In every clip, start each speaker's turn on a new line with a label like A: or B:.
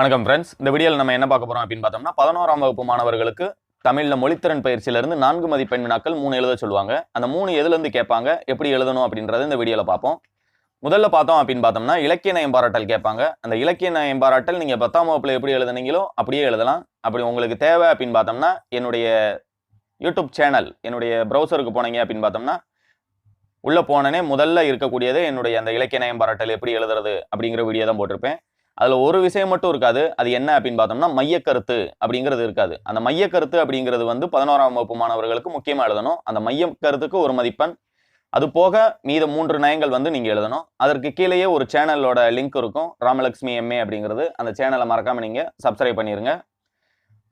A: வணக்கம் ஃப்ரெண்ட்ஸ் இந்த வீடியோவில் நம்ம என்ன பார்க்க போகிறோம் அப்படின்னு பார்த்தோம்னா பதினோராம் வகுப்பு மாணவர்களுக்கு தமிழில் மொழித்திறன் பயிற்சியிலிருந்து நான்கு மதிப்பெண் வினாக்கள் மூணு எழுத சொல்லுவாங்க. அந்த மூணு எதுலேருந்து கேட்பாங்க எப்படி எழுதணும் அப்படின்றத இந்த வீடியோவில் பார்ப்போம். முதல்ல பார்த்தோம் அப்படின்னு பார்த்தோம்னா இலக்கிய நயம் பாராட்டல் கேட்பாங்க. அந்த இலக்கிய நயம் பாராட்டல் பத்தாம் வகுப்பில் எப்படி எழுதுனீங்களோ அப்படியே எழுதலாம். அப்படி உங்களுக்கு தேவை அப்படின்னு பார்த்தோம்னா என்னுடைய யூடியூப் சேனல் என்னுடைய ப்ரௌசருக்கு போனீங்க அப்படின்னு பார்த்தோம்னா உள்ளே போனனே முதல்ல இருக்கக்கூடியது என்னுடைய அந்த இலக்கிய நயம் பாராட்டல் எப்படி எழுதுறது அப்படிங்கிற வீடியோ தான் போட்டிருப்பேன். அதில் ஒரு விஷயம் மட்டும் இருக்காது. அது என்ன அப்படின்னு பார்த்தோம்னா மையக்கருத்து அப்படிங்கிறது இருக்காது. அந்த மையக்கருத்து அப்படிங்கிறது வந்து பதினோராம் வகுப்பு மாணவர்களுக்கு முக்கியமாக எழுதணும். அந்த மையக்கருத்துக்கு ஒரு மதிப்பெண். அது போக மீத மூன்று நயங்கள் வந்து நீங்கள் எழுதணும். அதற்கு கீழேயே ஒரு சேனலோட லிங்க் இருக்கும். ராமலக்ஷ்மி எம்ஏ அப்படிங்கிறது. அந்த சேனலை மறக்காமல் நீங்கள் சப்ஸ்கிரைப் பண்ணிடுங்க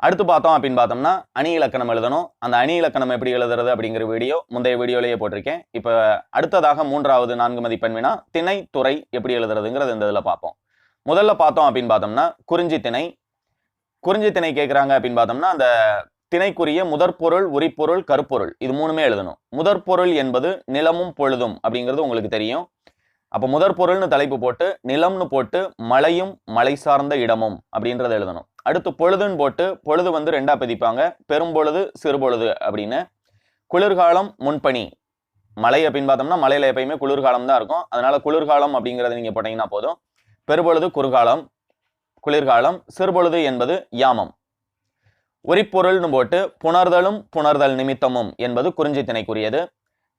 A: அடுத்து பார்த்தோம் அப்படின்னு பார்த்தோம்னா அணி இலக்கணம் எழுதணும். அந்த அணி இலக்கணம் எப்படி எழுதுறது அப்படிங்கிற வீடியோ முந்தைய வீடியோலேயே போட்டிருக்கேன். இப்போ அடுத்ததாக மூன்றாவது நான்கு மதிப்பெண் வினா திணை துறை எப்படி எழுதுறதுங்கிறது இந்த இதில் பார்ப்போம். முதல்ல பார்த்தோம் அப்படின்னு பார்த்தோம்னா குறிஞ்சி திணை. குறிஞ்சி திணை கேட்குறாங்க அப்படின்னு பார்த்தோம்னா அந்த திணைக்குரிய முதற்பொருள் உரிப்பொருள் கருப்பொருள் இது மூணுமே எழுதணும். முதற்பொருள் என்பது நிலமும் பொழுதும் அப்படிங்கிறது உங்களுக்கு தெரியும். அப்போ முதற்பொருள்னு தலைப்பு போட்டு நிலம்னு போட்டு மலையும் மலை சார்ந்த இடமும் அப்படின்றத எழுதணும். அடுத்து பொழுதுன்னு போட்டு பொழுது வந்து ரெண்டா பிதிப்பாங்க பெரும்பொழுது சிறுபொழுது அப்படின்னு. குளிர்காலம் முன்பனி மலை அப்படின்னு பார்த்தோம்னா மலையில் எப்பயுமே குளிர்காலம் தான் இருக்கும். அதனால குளிர்காலம் அப்படிங்கிறத நீங்கள் போட்டீங்கன்னா போதும். பெருபொழுது குறுகாலம் குளிர்காலம் சிறுபொழுது என்பது யாமம். உரிப்பொருள்னு போட்டு புணர்தலும் புணர்தல் நிமித்தமும் என்பது குறிஞ்சி திணைக்குரியது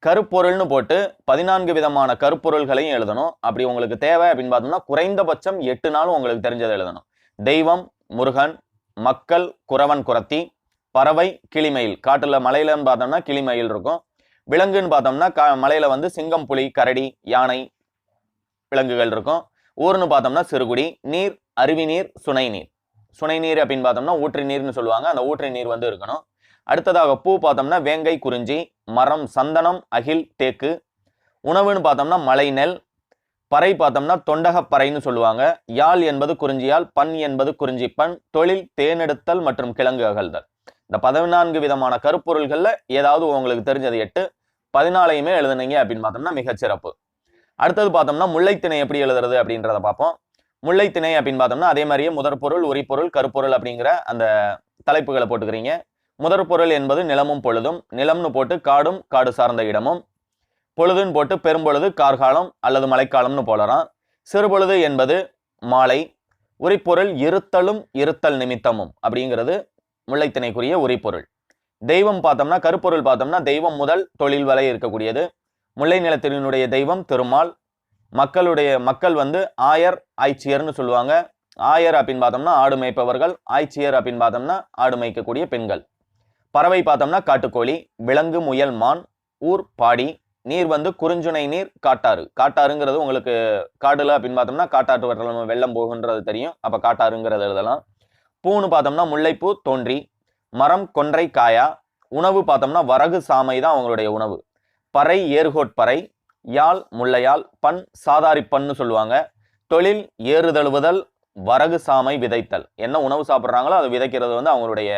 A: கருப்பொருள்னு போட்டு பதினான்கு விதமான கருப்பொருள்களையும் எழுதணும். அப்படி உங்களுக்கு தேவை அப்படின்னு பார்த்தோம்னா குறைந்தபட்சம் எட்டு நாளும் உங்களுக்கு தெரிஞ்சதை எழுதணும். தெய்வம் முருகன் மக்கள் குறவன் குரத்தி பறவை கிளிமயில். காட்டில் மலையிலன்னு பார்த்தோம்னா கிளிமயில் இருக்கும். விலங்குன்னு பார்த்தோம்னா கா மலையில் வந்து சிங்கம் புலி கரடி யானை விலங்குகள் இருக்கும். ஊர்னு பார்த்தோம்னா சிறுகுடி நீர் அருவி நீர் சுனை நீர். சுனை நீர் அப்படின்னு பார்த்தோம்னா ஊற்று நீர்னு சொல்லுவாங்க. அந்த ஊற்று நீர் வந்து இருக்கணும். அடுத்ததாக பூ பார்த்தோம்னா வேங்கை குறிஞ்சி மரம் சந்தனம் அகில் தேக்கு. உணவுன்னு பார்த்தோம்னா மலை நெல் பறை பார்த்தோம்னா தொண்டகப்பறைன்னு சொல்லுவாங்க. யாழ் என்பது குறிஞ்சியால் பண் என்பது குறிஞ்சி பண் தொழில் தேனெடுத்தல் மற்றும் கிழங்கு அகழ்தல். இந்த பதினான்கு விதமான கருப்பொருள்களில் ஏதாவது உங்களுக்கு தெரிஞ்சது எட்டு பதினாலையுமே எழுதுனீங்க அப்படின்னு பார்த்தோம்னா மிகச்சிறப்பு. அடுத்தது பார்த்தோம்னா முல்லைத்திணை எப்படி எழுதுறது அப்படின்றத பார்ப்போம். முல்லைத்திணை அப்படின்னு பார்த்தோம்னா அதே மாதிரியே முதற்பொருள் உரிப்பொருள் கருப்பொருள் அப்படிங்கிற அந்த தலைப்புகளை போட்டுக்கிறீங்க. முதற்பொருள் என்பது நிலமும் பொழுதும் நிலம்னு போட்டு காடும் காடு சார்ந்த இடமும். பொழுதுன்னு போட்டு பெரும்பொழுது கார்காலம் அல்லது மழைக்காலம்னு போலலாம் சிறுபொழுது என்பது மாலை உரிப்பொருள் இருத்தலும் இருத்தல் நிமித்தமும் அப்படிங்கிறது முல்லைத்திணைக்குரிய உரிப்பொருள். தெய்வம் பார்த்தோம்னா கருப்பொருள் பார்த்தோம்னா தெய்வம் முதல் தொழில் வரை இருக்கக்கூடியது. முல்லை நிலத்தினுடைய தெய்வம் திருமால். மக்களுடைய மக்கள் வந்து ஆயர் ஆய்ச்சியர்னு சொல்லுவாங்க. ஆயர் அப்படின்னு பார்த்தோம்னா ஆடு மேய்ப்பவர்கள் ஆய்ச்சியர் அப்படின்னு பார்த்தோம்னா ஆடு மேய்க்கக்கூடிய பெண்கள். பறவை பார்த்தோம்னா காட்டுக்கோழி விலங்கு முயல் மான் ஊர் பாடி நீர் வந்து குறிஞ்சுனை நீர் காட்டாறு. காட்டாறுங்கிறது உங்களுக்கு காடுல அப்படின்னு பார்த்தோம்னா காட்டாற்று வெள்ளம் வெள்ளம் போகுன்றது தெரியும். அப்போ காட்டாறுங்கிறது எழுதலாம். பூன்னு பார்த்தோம்னா முல்லைப்பூ தோன்றி. மரம் கொன்றை காயா. உணவு பார்த்தோம்னா வரகு சாமை தான் அவங்களுடைய உணவு. பறை ஏர்கோட் பறை யாழ் முல்லையால் பண் சாதாரி பன்னு சொல்லுவாங்க. தொழில் ஏறுதழுவுதல் வரகு சாமை விதைத்தல். என்ன உணவு சாப்பிட்றாங்களோ அதை விதைக்கிறது வந்து அவங்களுடைய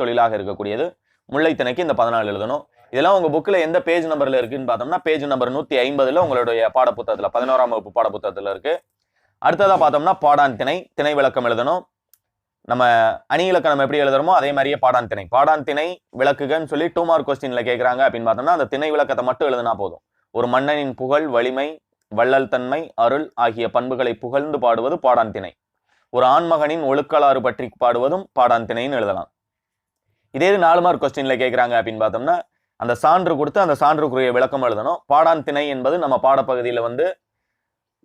A: தொழிலாக இருக்கக்கூடியது. முல்லைத்திணைக்கு இந்த பதினாலு எழுதணும். இதெல்லாம் உங்கள் புக்கில் எந்த பேஜ் நம்பரில் இருக்குன்னு பார்த்தோம்னா பேஜ் நம்பர் நூற்றி ஐம்பதில் உங்களுடைய பாடப்புத்தகத்தில் பதினோராம் வகுப்பு பாடப்புத்தகத்தில் இருக்குது அடுத்ததாக பார்த்தோம்னா பாடான் திணை திணை விளக்கம் எழுதணும். நம்ம அணி இலக்கணம் எப்படி எழுதுறோமோ அதே மாதிரியே பாடான் திணை. பாடான் திணை விளக்குகன்னு சொல்லி டூ மார்க் கொஸ்டின்ல கேட்குறாங்க அப்படின்னு பார்த்தோம்னா அந்த திணை விளக்கத்தை மட்டும் எழுதுனா போதும். ஒரு மன்னனின் புகழ் வலிமை வள்ளல் தன்மை அருள் ஆகிய பண்புகளை புகழ்ந்து பாடுவது பாடான் திணை. ஒரு ஆண்மகனின் ஒழுக்கலாறு பற்றி பாடுவதும் பாடான் திணைன்னு எழுதலாம். இதே இது நாலு மார்க் கொஸ்டின்ல கேட்குறாங்க அப்படின்னு பார்த்தோம்னா அந்த சான்று கொடுத்து அந்த சான்றுக்குரிய விளக்கம் எழுதணும். பாடான் திணை என்பது நம்ம பாடப்பகுதியில் வந்து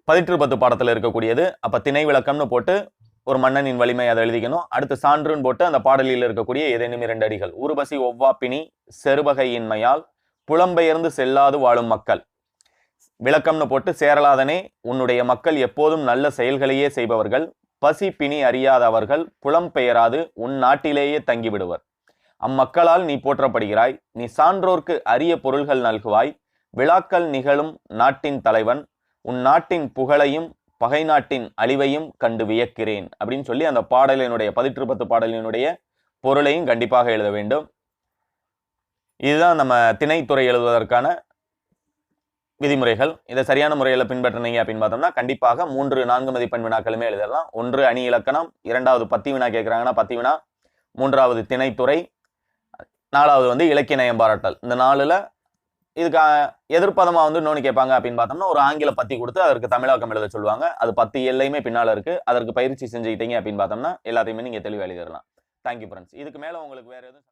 A: பதிற்று பத்து பாடத்தில் இருக்கக்கூடியது. அப்போ திணை விளக்கம்னு போட்டு ஒரு மன்னனின் வலிமை அதை எழுதிக்கணும். அடுத்து சான்றுன்னு போட்டு அந்த பாடலில் இருக்கக்கூடிய ஏதேனும் இரண்டு அடிகள். உருபசி ஒவ்வாப்பினி செருபகையின்மையால் புலம்பெயர்ந்து செல்லாது வாழும் மக்கள். விளக்கம்னு போட்டு சேரலாதனே உன்னுடைய மக்கள் எப்போதும் நல்ல செயல்களையே செய்பவர்கள். பசி பிணி அறியாதவர்கள் புலம்பெயராது உன் நாட்டிலேயே தங்கிவிடுவர். அம்மக்களால் நீ போற்றப்படுகிறாய். நீ சான்றோர்க்கு அரிய பொருள்கள் நல்குவாய். விழாக்கள் நிகழும் நாட்டின் தலைவன். உன் நாட்டின் புகழையும் பகை நாட்டின் அழிவையும் கண்டு வியக்கிறேன் அப்படின்னு சொல்லி அந்த பாடலினுடைய பதிற்றுப்பத்து பாடலினுடைய பொருளையும் கண்டிப்பாக எழுத வேண்டும். இதுதான் நம்ம திணைத்துறை எழுதுவதற்கான விதிமுறைகள். இதை சரியான முறையில் பின்பற்றினீங்க அப்படின்னு பார்த்தோம்னா கண்டிப்பாக மூன்று நான்கு மதிப்பெண் வினாக்களுமே எழுதலாம். ஒன்று அணி இலக்கணம். இரண்டாவது பத்தி வினா கேட்குறாங்கன்னா பத்தி வினா. மூன்றாவது திணைத்துறை. நாலாவது வந்து இலக்கிய நயம் பாராட்டல். இந்த நாளில் இதுக்கு எதிர்ப்பதமாக எதிர்ப்பதமா வந்து இன்னொன்று கேட்பாங்க அப்படின்னு பார்த்தோம்னா ஒரு ஆங்கில பத்தி கொடுத்து அதற்கு தமிழாக்கம் எழுத சொல்லுவாங்க. அது பத்து எல்லையுமே பின்னால இருக்கு. அதற்கு பயிற்சி செஞ்சுக்கிட்டீங்க அப்படின்னு பார்த்தோம்னா எல்லாத்தையுமே நீங்க தெளிவாக எழுதிடலாம். தேங்க்யூ ஃப்ரெண்ட்ஸ் இதுக்கு மேல உங்களுக்கு வேற எதுவும்